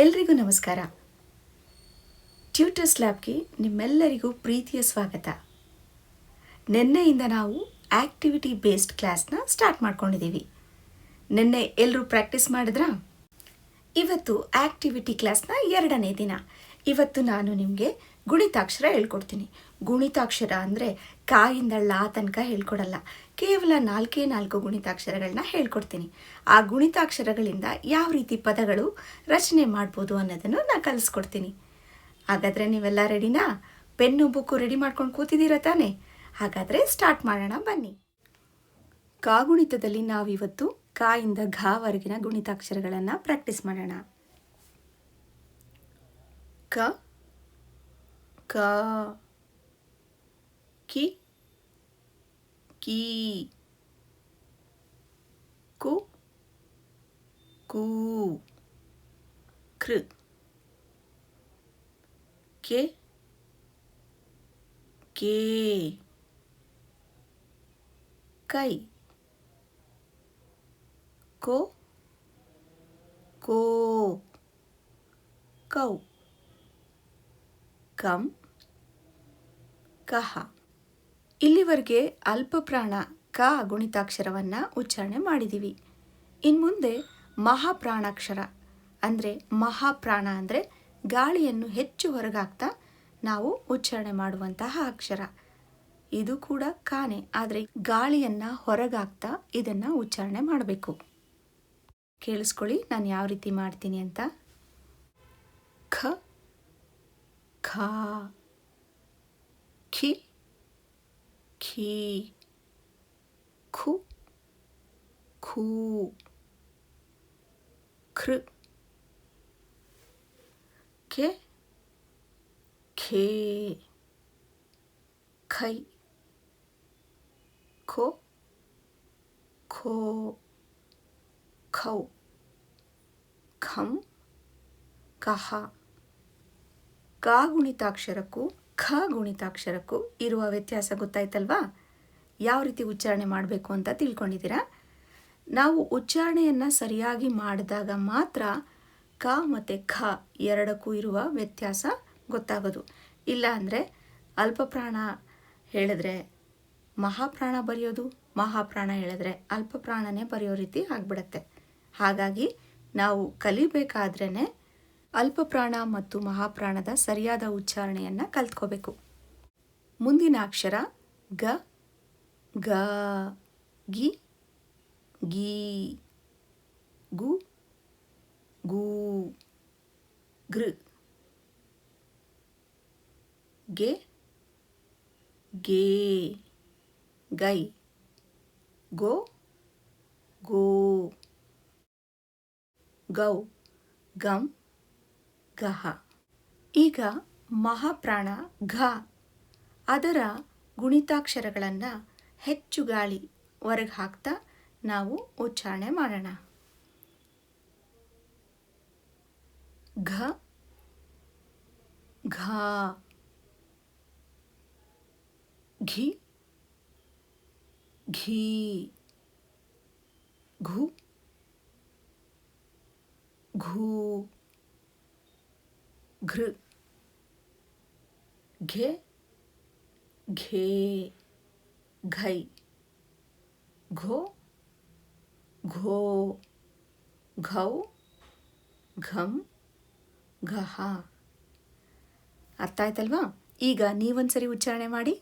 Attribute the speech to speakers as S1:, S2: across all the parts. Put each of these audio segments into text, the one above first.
S1: ಎಲ್ರಿಗೂ ನಮಸ್ಕಾರ. ಟ್ಯೂಟರ್ಸ್ ಲ್ಯಾಬ್ಗೆ ನಿಮ್ಮೆಲ್ಲರಿಗೂ ಪ್ರೀತಿಯ ಸ್ವಾಗತ. ನಿನ್ನೆಯಿಂದ ನಾವು ಆಕ್ಟಿವಿಟಿ ಬೇಸ್ಡ್ ಕ್ಲಾಸ್ನ ಸ್ಟಾರ್ಟ್ ಮಾಡ್ಕೊಂಡಿದ್ದೀವಿ. ನಿನ್ನೆ ಎಲ್ಲರೂ ಪ್ರಾಕ್ಟೀಸ್ ಮಾಡಿದ್ರಾ? ಇವತ್ತು ಆಕ್ಟಿವಿಟಿ ಕ್ಲಾಸ್ನ ಎರಡನೇ ದಿನ. ಇವತ್ತು ನಾನು ನಿಮಗೆ ಗುಣಿತಾಕ್ಷರ ಹೇಳ್ಕೊಡ್ತೀನಿ. ಗುಣಿತಾಕ್ಷರ ಅಂದರೆ ಕಾಯಿಂದ ಲಾ ತನಕ ಹೇಳ್ಕೊಡಲ್ಲ. ಕೇವಲ ನಾಲ್ಕೇ ನಾಲ್ಕು ಗುಣಿತಾಕ್ಷರಗಳನ್ನ ಹೇಳ್ಕೊಡ್ತೀನಿ. ಆ ಗುಣಿತಾಕ್ಷರಗಳಿಂದ ಯಾವ ರೀತಿ ಪದಗಳು ರಚನೆ ಮಾಡ್ಬೋದು ಅನ್ನೋದನ್ನು ನಾನು ಕಲಿಸ್ಕೊಡ್ತೀನಿ. ಹಾಗಾದರೆ ನೀವೆಲ್ಲ ರೆಡಿನಾ? ಪೆನ್ನು, ಬುಕ್ಕು ರೆಡಿ ಮಾಡ್ಕೊಂಡು ಕೂತಿದ್ದೀರ ತಾನೇ? ಹಾಗಾದರೆ ಸ್ಟಾರ್ಟ್ ಮಾಡೋಣ ಬನ್ನಿ. ಕಾಗುಣಿತದಲ್ಲಿ ನಾವಿವತ್ತು ಕಾಯಿಂದ ಘಾವರೆಗಿನ ಗುಣಿತಾಕ್ಷರಗಳನ್ನು ಪ್ರಾಕ್ಟೀಸ್ ಮಾಡೋಣ. ಕ ಕ ಕಿ ಕೀ ಕು ಕೂ ಕೃ ಕೆ ಕೇ ಕೈ ಕೋ ಕೋ ಕೌ ಕಂ, ಕಹ. ಇಲ್ಲಿವರೆಗೆ ಅಲ್ಪಪ್ರಾಣ, ಕ ಗುಣಿತಾಕ್ಷರವನ್ನು ಉಚ್ಚಾರಣೆ ಮಾಡಿದ್ದೀವಿ ಇನ್ನು ಮುಂದೆ ಮಹಾಪ್ರಾಣಾಕ್ಷರ, ಅಂದರೆ ಮಹಾಪ್ರಾಣ ಅಂದರೆ ಗಾಳಿಯನ್ನು ಹೆಚ್ಚು ಹೊರಗಾಗ್ತಾ ನಾವು ಉಚ್ಚಾರಣೆ ಮಾಡುವಂತಹ ಅಕ್ಷರ. ಇದು ಕೂಡ ಕಾನೆ, ಆದರೆ ಗಾಳಿಯನ್ನು ಹೊರಗಾಗ್ತಾ ಇದನ್ನು ಉಚ್ಚಾರಣೆ ಮಾಡಬೇಕು. ಕೇಳಿಸ್ಕೊಳ್ಳಿ, ನಾನು ಯಾವ ರೀತಿ ಮಾಡ್ತೀನಿ ಅಂತ. ಖ ಖ ಖಿ ಖೀ ಖು ಖೂ ಖೃ ಕೆ ಖೇ ಖೈ ಖೋ ಖೋ ಖೌ ಖಂ ಕಹ ಕ ಗುಣಿತಾಕ್ಷರಕ್ಕೂ, ಖ ಗುಣಿತಾಕ್ಷರಕ್ಕೂ ಇರುವ ವ್ಯತ್ಯಾಸ ಗೊತ್ತಾಯ್ತಲ್ವಾ? ಯಾವ ರೀತಿ ಉಚ್ಚಾರಣೆ ಮಾಡಬೇಕು ಅಂತ ತಿಳ್ಕೊಂಡಿದ್ದೀರಾ? ನಾವು ಉಚ್ಚಾರಣೆಯನ್ನು ಸರಿಯಾಗಿ ಮಾಡಿದಾಗ ಮಾತ್ರ ಕ ಮತ್ತು ಖ ಎರಡಕ್ಕೂ ಇರುವ ವ್ಯತ್ಯಾಸ ಗೊತ್ತಾಗೋದು. ಇಲ್ಲ ಅಂದರೆ ಅಲ್ಪಪ್ರಾಣ ಹೇಳಿದ್ರೆ ಮಹಾಪ್ರಾಣ ಬರೆಯೋದು, ಮಹಾಪ್ರಾಣ ಹೇಳಿದ್ರೆ ಅಲ್ಪಪ್ರಾಣನೇ ಬರೆಯೋ ರೀತಿ ಆಗಿಬಿಡತ್ತೆ. ಹಾಗಾಗಿ ನಾವು ಕಲಿಬೇಕಾದ್ರೇ ಅಲ್ಪಪ್ರಾಣ ಮತ್ತು ಮಹಾಪ್ರಾಣದ ಸರಿಯಾದ ಉಚ್ಚಾರಣೆಯನ್ನು ಕಲ್ತ್ಕೋಬೇಕು. ಮುಂದಿನ ಅಕ್ಷರ ಗ ಗ, ಗಿ, ಗೀ, ಗು, ಗೂ, ಗೃ, ಗೆ, ಗೇ, ಗೈ, ಗೋ ಗೋ, ಗೌ, ಗಂ ಗಹ. ಈಗ ಮಹಾಪ್ರಾಣ ಘ. ಅದರ ಗುಣಿತಾಕ್ಷರಗಳನ್ನು ಹೆಚ್ಚು ಗಾಳಿ ಹೊರಗೆ ಹಾಕ್ತಾ ನಾವು ಉಚ್ಚಾರಣೆ ಮಾಡೋಣ. ಘ. ಘ. ಘಿ. ಘೀ. ಘು ಘೂ ಘೃ ಘೆ ಘೇ ಘೈ ಘೋ ಘೋ ಘೌ ಘಂ ಘಹ ಅರ್ಥ ಆಯ್ತಲ್ವಾ? ಈಗ ನೀವೊಂದ್ಸರಿ ಉಚ್ಚಾರಣೆ ಮಾಡಿ.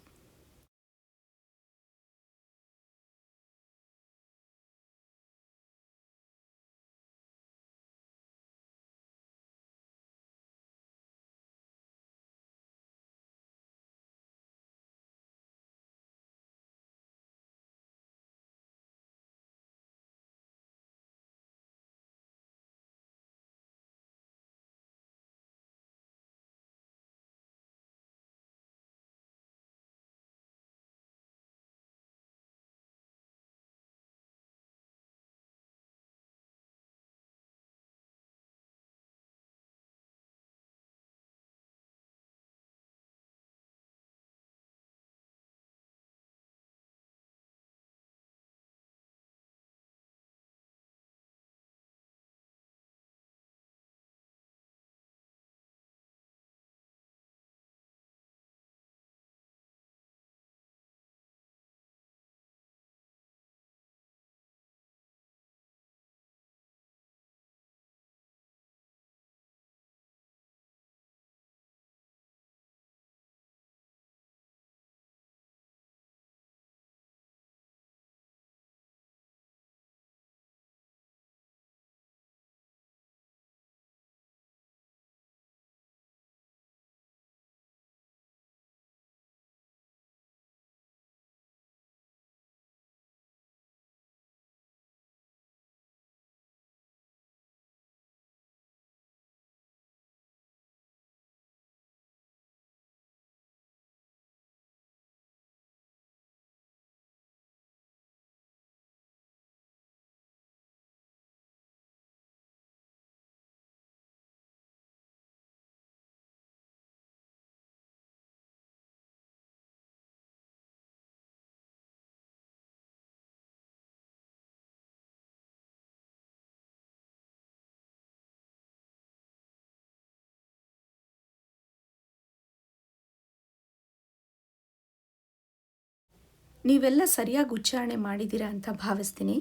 S1: ನೀವೆಲ್ಲ ಸರಿಯಾಗಿ ಉಚ್ಚಾರಣೆ ಮಾಡಿದ್ದೀರಾ ಅಂತ ಭಾವಿಸ್ತೀನಿ.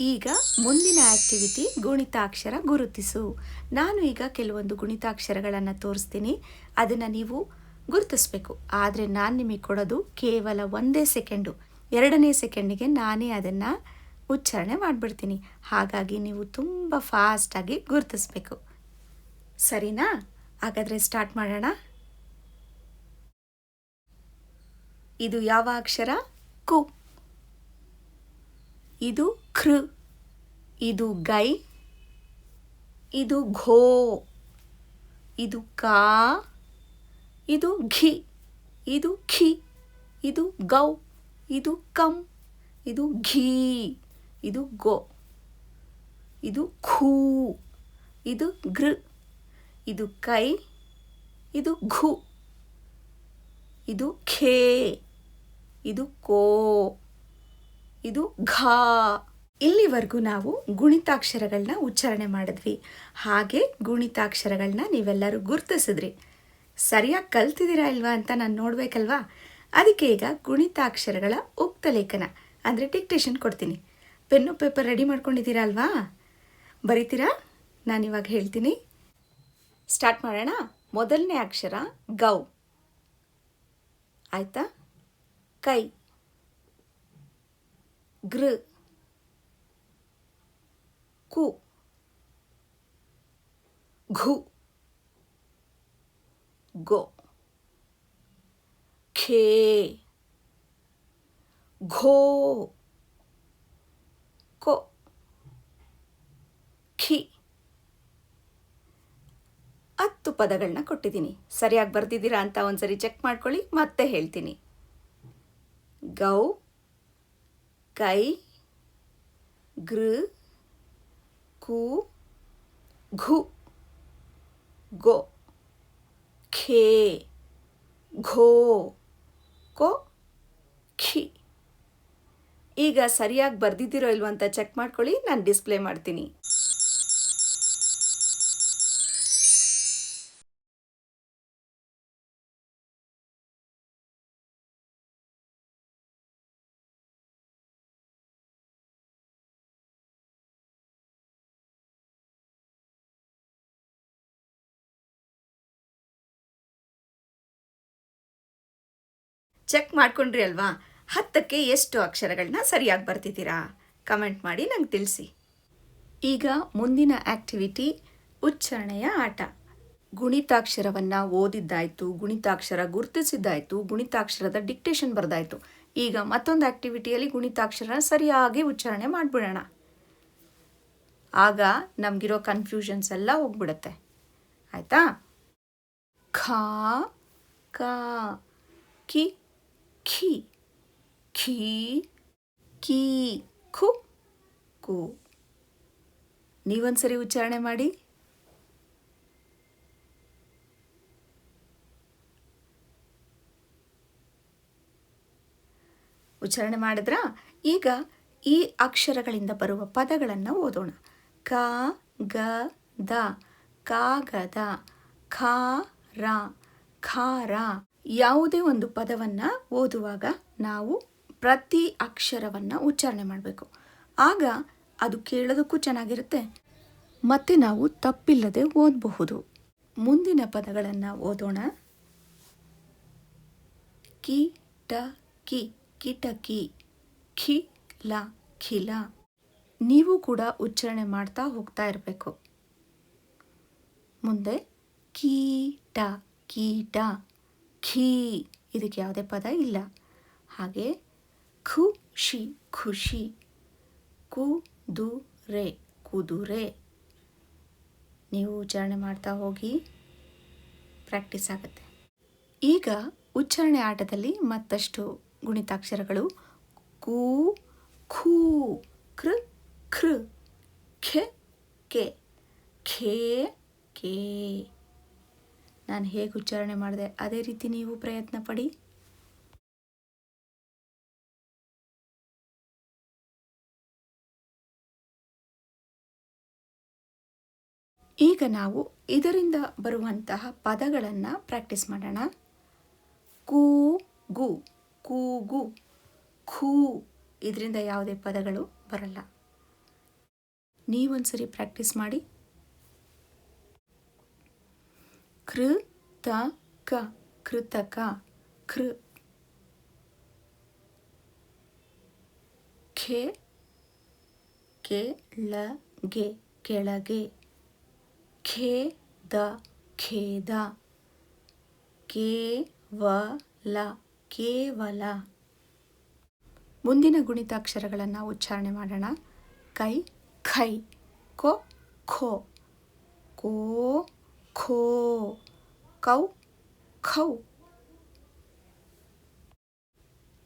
S1: ಈಗ ಮುಂದಿನ ಆಕ್ಟಿವಿಟಿ ಗುಣಿತಾಕ್ಷರ ಗುರುತಿಸು. ನಾನು ಈಗ ಕೆಲವೊಂದು ಗುಣಿತಾಕ್ಷರಗಳನ್ನು ತೋರಿಸ್ತೀನಿ. ಅದನ್ನು ನೀವು ಗುರುತಿಸ್ಬೇಕು. ಆದರೆ ನಾನು ನಿಮಗೆ ಕೊಡೋದು ಕೇವಲ ಒಂದೇ ಸೆಕೆಂಡು. ಎರಡನೇ ಸೆಕೆಂಡಿಗೆ ನಾನೇ ಅದನ್ನು ಉಚ್ಚಾರಣೆ ಮಾಡಿಬಿಡ್ತೀನಿ. ಹಾಗಾಗಿ ನೀವು ತುಂಬ ಫಾಸ್ಟಾಗಿ ಗುರುತಿಸ್ಬೇಕು. ಸರಿನಾ? ಹಾಗಾದರೆ ಸ್ಟಾರ್ಟ್ ಮಾಡೋಣ. ಇದು ಯಾವ ಅಕ್ಷರ? ಕು. ಇದು ಕೃ. ಇದು ಗೈ. ಇದು ಘೋ. ಇದು ಕಾ. ಇದು ಘಿ. ಇದು ಖಿ. ಇದು ಗೌ. ಇದು ಕಂ. ಇದು ಘೀ. ಇದು ಗೋ. ಇದು ಖೂ. ಇದು ಗೃ. ಇದು ಕೈ. ಇದು ಘು. ಇದು ಖೇ. ಇದು ಕೋ, ಇದು ಘಾ. ಇಲ್ಲಿವರೆಗೂ ನಾವು ಗುಣಿತಾಕ್ಷರಗಳನ್ನ ಉಚ್ಚಾರಣೆ ಮಾಡಿದ್ವಿ. ಹಾಗೆ ಗುಣಿತಾಕ್ಷರಗಳನ್ನ ನೀವೆಲ್ಲರೂ ಗುರ್ತಿಸಿದ್ರಿ. ಸರಿಯಾಗಿ ಕಲ್ತಿದ್ದೀರಾ ಇಲ್ವಾ ಅಂತ ನಾನು ನೋಡಬೇಕಲ್ವಾ? ಅದಕ್ಕೆ ಈಗ ಗುಣಿತಾಕ್ಷರಗಳ ಉಕ್ತ ಲೇಖನ, ಅಂದರೆ ಡಿಕ್ಟೇಷನ್ ಕೊಡ್ತೀನಿ. ಪೆನ್ನು, ಪೇಪರ್ ರೆಡಿ ಮಾಡ್ಕೊಂಡಿದ್ದೀರಾ ಅಲ್ವಾ? ಬರೀತೀರಾ? ನಾನಿವಾಗ ಹೇಳ್ತೀನಿ. ಸ್ಟಾರ್ಟ್ ಮಾಡೋಣ. ಮೊದಲನೇ ಅಕ್ಷರ ಗೌ. ಆಯ್ತಾ? ಕೈ. ಗೃ ಕು. ಘು. ಗೋ. ಖೇ. ಘೋ. ಕೊ. ಖಿ. ಹತ್ತು ಪದಗಳನ್ನ ಕೊಟ್ಟಿದ್ದೀನಿ. ಸರಿಯಾಗಿ ಬರ್ದಿದ್ದೀರಾ ಅಂತ ಒಂದ್ಸರಿ ಚೆಕ್ ಮಾಡ್ಕೊಳ್ಳಿ, ಮತ್ತೆ ಹೇಳ್ತೀನಿ. ಗೌ, ಕೈ, ಗೃ, ಕು, ಘು, ಗೊ, ಖೇ, ಘೋ, ಕೊ, ಖಿ. ಈಗ ಸರಿಯಾಗಿ ಬರ್ದಿದ್ದೀರೋ ಇಲ್ವಂತ ಚೆಕ್ ಮಾಡ್ಕೊಳ್ಳಿ, ನಾನು ಡಿಸ್ಪ್ಲೇ ಮಾಡ್ತೀನಿ. ಚೆಕ್ ಮಾಡ್ಕೊಂಡ್ರಿ ಅಲ್ವಾ? ಹತ್ತಕ್ಕೆ ಎಷ್ಟು ಅಕ್ಷರಗಳನ್ನ ಸರಿಯಾಗಿ ಬರ್ತಿದ್ದೀರಾ? ಕಮೆಂಟ್ ಮಾಡಿ ನಂಗೆ ತಿಳಿಸಿ. ಈಗ ಮುಂದಿನ ಆಕ್ಟಿವಿಟಿ ಉಚ್ಚಾರಣೆಯ ಆಟ. ಗುಣಿತಾಕ್ಷರವನ್ನು ಓದಿದ್ದಾಯಿತು, ಗುಣಿತಾಕ್ಷರ ಗುರುತಿಸಿದ್ದಾಯಿತು, ಗುಣಿತಾಕ್ಷರದ ಡಿಕ್ಟೇಷನ್ ಬರೆದಾಯಿತು. ಈಗ ಮತ್ತೊಂದು ಆಕ್ಟಿವಿಟಿಯಲ್ಲಿ ಗುಣಿತಾಕ್ಷರ ಸರಿಯಾಗಿ ಉಚ್ಚಾರಣೆ ಮಾಡಿಬಿಡೋಣ. ಆಗ ನಮಗಿರೋ ಕನ್ಫ್ಯೂಷನ್ಸ್ ಎಲ್ಲ ಹೋಗ್ಬಿಡುತ್ತೆ. ಆಯಿತಾ? ಖಾ, ಕಾ, ಕಿ ಖಿ ಖಿ ಕೀ ಖು ಕು ನೀವೊಂದ್ಸರಿ ಉಚ್ಚಾರಣೆ ಮಾಡಿ. ಉಚ್ಚಾರಣೆ ಮಾಡಿದ್ರಾ ಈಗ ಈ ಅಕ್ಷರಗಳಿಂದ ಬರುವ ಪದಗಳನ್ನು ಓದೋಣ. ಕ, ಗ, ದ, ಕಾಗದ ಖಾರ ಖಾರ. ಯಾವುದೇ ಒಂದು ಪದವನ್ನು ಓದುವಾಗ ನಾವು ಪ್ರತಿ ಅಕ್ಷರವನ್ನು ಉಚ್ಚಾರಣೆ ಮಾಡಬೇಕು. ಆಗ ಅದು ಕೇಳೋದಕ್ಕೂ ಚೆನ್ನಾಗಿರುತ್ತೆ, ಮತ್ತು ನಾವು ತಪ್ಪಿಲ್ಲದೆ ಓದಬಹುದು. ಮುಂದಿನ ಪದಗಳನ್ನು ಓದೋಣ. ಕೀಟ ಕಿ, ಕಿಟಕಿ. ಖಿಲ ಖಿಲ. ನೀವು ಕೂಡ ಉಚ್ಚಾರಣೆ ಮಾಡ್ತಾ ಹೋಗ್ತಾ ಇರಬೇಕು. ಮುಂದೆ ಕೀಟ ಕೀಟ. ಖೀ, ಇದಕ್ಕೆ ಯಾವುದೇ ಪದ ಇಲ್ಲ. ಹಾಗೆ ಖುಷಿ ಖುಷಿ, ಕುದುರೆ ಕುದುರೆ. ನೀವು ಉಚ್ಚಾರಣೆ ಮಾಡ್ತಾ ಹೋಗಿ ಪ್ರಾಕ್ಟೀಸ್ ಆಗುತ್ತೆ. ಈಗ ಉಚ್ಚಾರಣೆ ಆಟದಲ್ಲಿ ಮತ್ತಷ್ಟು ಗುಣಿತಾಕ್ಷರಗಳು. ಕು, ಖೂ, ಕೃ ಕೃ, ಖೆ, ಕೆ. ಖೇ, ಕೇ. ನಾನು ಹೇಗೆ ಉಚ್ಚಾರಣೆ ಮಾಡಿದೆ, ಅದೇ ರೀತಿ ನೀವು ಪ್ರಯತ್ನ ಪಡಿ. ಈಗ ನಾವು ಇದರಿಂದ ಬರುವಂತಹ ಪದಗಳನ್ನು ಪ್ರಾಕ್ಟೀಸ್ ಮಾಡೋಣ. ಕೂ, ಗು ಕೂಗು ಖೂ ಇದರಿಂದ ಯಾವುದೇ ಪದಗಳು ಬರಲ್ಲ. ನೀವೊಂದ್ಸರಿ ಪ್ರಾಕ್ಟೀಸ್ ಮಾಡಿ. ಕೃ ತ ಕ. ಕೃತಕ ಕೃ ಖೆ ಕೆಳಗೆ. ಕೆಳಗೆ ಖೇದ. ಖೇದ ಕೇವಲ ಕೇವಲ. ಮುಂದಿನ ಗುಣಿತಾಕ್ಷರಗಳನ್ನು ಉಚ್ಚಾರಣೆ ಮಾಡೋಣ. ಕೈ, ಖೈ. ಕೊ, ಖೋ. ಕೋ, ಖೋ. ಕೌ, ಖೌ.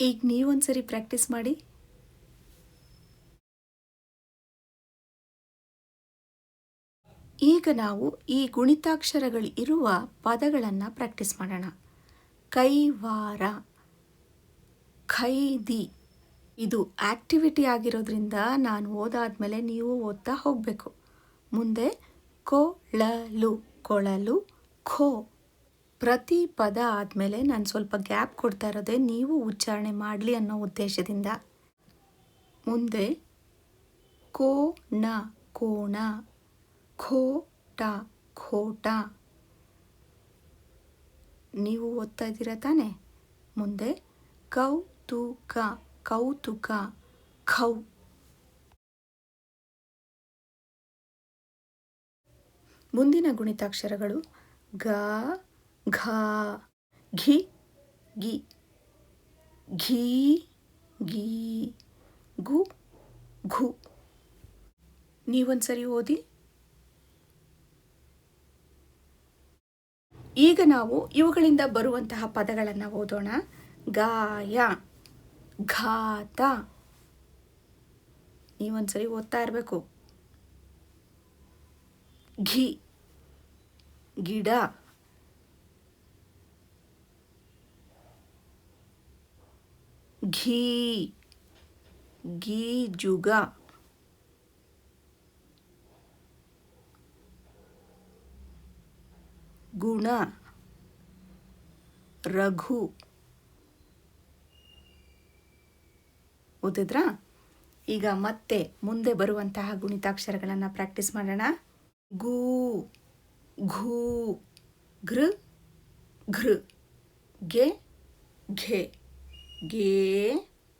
S1: ಈಗ ನೀವೊಂದ್ಸರಿ ಪ್ರಾಕ್ಟೀಸ್ ಮಾಡಿ. ಈಗ ನಾವು ಈ ಗುಣಿತಾಕ್ಷರಗಳು ಇರುವ ಪದಗಳನ್ನು ಪ್ರಾಕ್ಟೀಸ್ ಮಾಡೋಣ. ಕೈವಾರ, ಖೈದಿ. ಇದು ಆಕ್ಟಿವಿಟಿ ಆಗಿರೋದ್ರಿಂದ ನಾನು ಓದಾದ್ಮೇಲೆ ನೀವು ಓದ್ತಾ ಹೋಗಬೇಕು. ಮುಂದೆ ಕೊಳಲು ಕೊಳಲು, ಖೋ. ಪ್ರತಿ ಪದ ಆದಮೇಲೆ ನಾನು ಸ್ವಲ್ಪ ಗ್ಯಾಪ್ ಕೊಡ್ತಾ ಇರೋದೇ ನೀವು ಉಚ್ಚಾರಣೆ ಮಾಡಲಿ ಅನ್ನೋ ಉದ್ದೇಶದಿಂದ. ಮುಂದೆ, ಕೋ ಕೋಣ ಕೋಣ ಖೋಟ ಖೋಟ. ನೀವು ಓದ್ತಾ ಇದ್ದೀರಾ ತಾನೆ? ಮುಂದೆ, ಕೌತುಕ ಕೌತುಕ, ಖೌ. ಮುಂದಿನ ಗುಣಿತಾಕ್ಷರಗಳು ಗ ಘ, ಘಿ, ಗಿ, ಘೀ, ಗೀ, ಗು, ಘು. ನೀವೊಂದ್ಸರಿ ಓದಿ. ಈಗ ನಾವು ಇವುಗಳಿಂದ ಬರುವಂತಹ ಪದಗಳನ್ನು ಓದೋಣ. ಗಾಯ, ಘಾತ. ನೀವೊಂದ್ಸರಿ ಓದ್ತಾ ಇರಬೇಕು. ಘಿ, ಗಿಡ. ಘೀ ಗೀಜುಗ ಗುಣ, ರಘು. ಓದಿದ್ರಾ? ಈಗ ಮತ್ತೆ ಮುಂದೆ ಬರುವಂತಹ ಗುಣಿತಾಕ್ಷರಗಳನ್ನು ಪ್ರಾಕ್ಟೀಸ್ ಮಾಡೋಣ. ಗೂ, ಘೂ, ಘೃ ಘೃ. ಗೆ, ಘೆ. ಗೇ,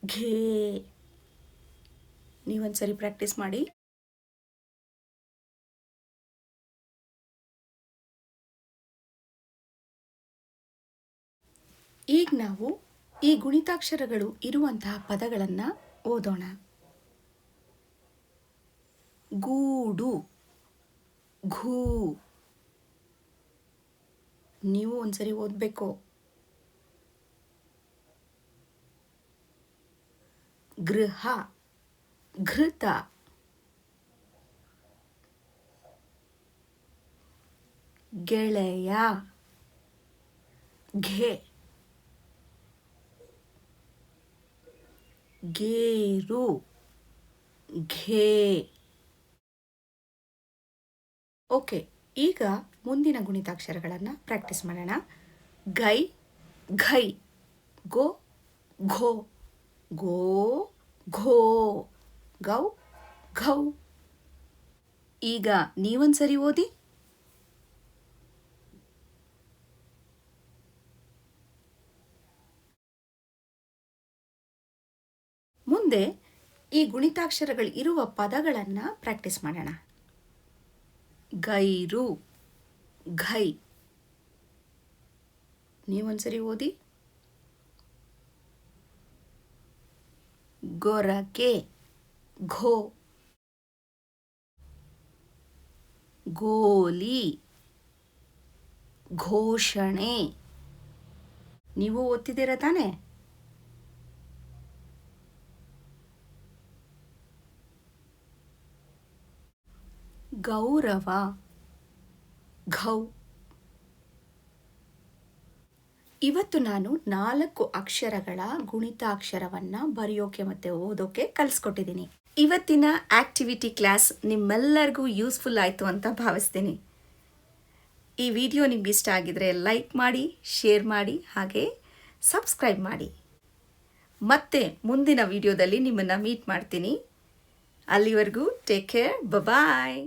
S1: ಘೇ. ನೀವೊಂದ್ಸರಿ ಪ್ರಾಕ್ಟೀಸ್ ಮಾಡಿ. ಈಗ ನಾವು ಈ ಗುಣಿತಾಕ್ಷರಗಳು ಇರುವಂತಹ ಪದಗಳನ್ನು ಓದೋಣ. ಗೂಡು, ಘೂ. ನೀವು ಒಂದ್ಸರಿ ಓದಬೇಕು. ಗೃಹ, ಘೃತ. ಗೆಳೆಯ, ಘೆ. ಗೇರು, ಘೇ. ಓಕೆ, ಈಗ ಮುಂದಿನ ಗುಣಿತಾಕ್ಷರಗಳನ್ನು ಪ್ರಾಕ್ಟೀಸ್ ಮಾಡೋಣ. ಗೈ, ಘೈ. ಗೋ, ಘೋ. ಗೋ ಘೋ ಗೌ ಘೌ ಈಗ ನೀವೊಂದ್ಸರಿ ಓದಿ. ಮುಂದೆ ಈ ಗುಣಿತಾಕ್ಷರಗಳು ಇರುವ ಪದಗಳನ್ನು ಪ್ರಾಕ್ಟೀಸ್ ಮಾಡೋಣ. ಗೈರು ಘೈ ನೀವೊಂದ್ಸರಿ ಓದಿ. ಗೊರಕೆ ಘೋ ಗೋಲಿ ಘೋಷಣೆ. ನೀವು ಓದ್ತಿದ್ದೀರಾ ತಾನೆ? ಗೌರವ ಘೌ ಇವತ್ತು ನಾನು ನಾಲ್ಕು ಅಕ್ಷರಗಳ ಗುಣಿತಾಕ್ಷರವನ್ನ ಬರೆಯೋಕೆ ಮತ್ತೆ ಓದೋಕೆ ಕಲಿಸ್ಕೊಟ್ಟಿದ್ದೀನಿ. ಇವತ್ತಿನ ಆಕ್ಟಿವಿಟಿ ಕ್ಲಾಸ್ ನಿಮ್ಮೆಲ್ಲರಿಗೂ ಯೂಸ್ಫುಲ್ ಆಯಿತು ಅಂತ ಭಾವಿಸ್ತೀನಿ. ಈ ವಿಡಿಯೋ ನಿಮ್ಗೆ ಇಷ್ಟ ಆಗಿದ್ರೆ ಲೈಕ್ ಮಾಡಿ ಶೇರ್ ಮಾಡಿ, ಹಾಗೆ ಸಬ್ಸ್ಕ್ರೈಬ್ ಮಾಡಿ. ಮತ್ತೆ ಮುಂದಿನ ವಿಡಿಯೋದಲ್ಲಿ ನಿಮ್ಮನ್ನು ಮೀಟ್ ಮಾಡ್ತೀನಿ. ಅಲ್ಲಿವರೆಗೂ ಟೇಕ್ ಕೇರ್ ಬಾಯ್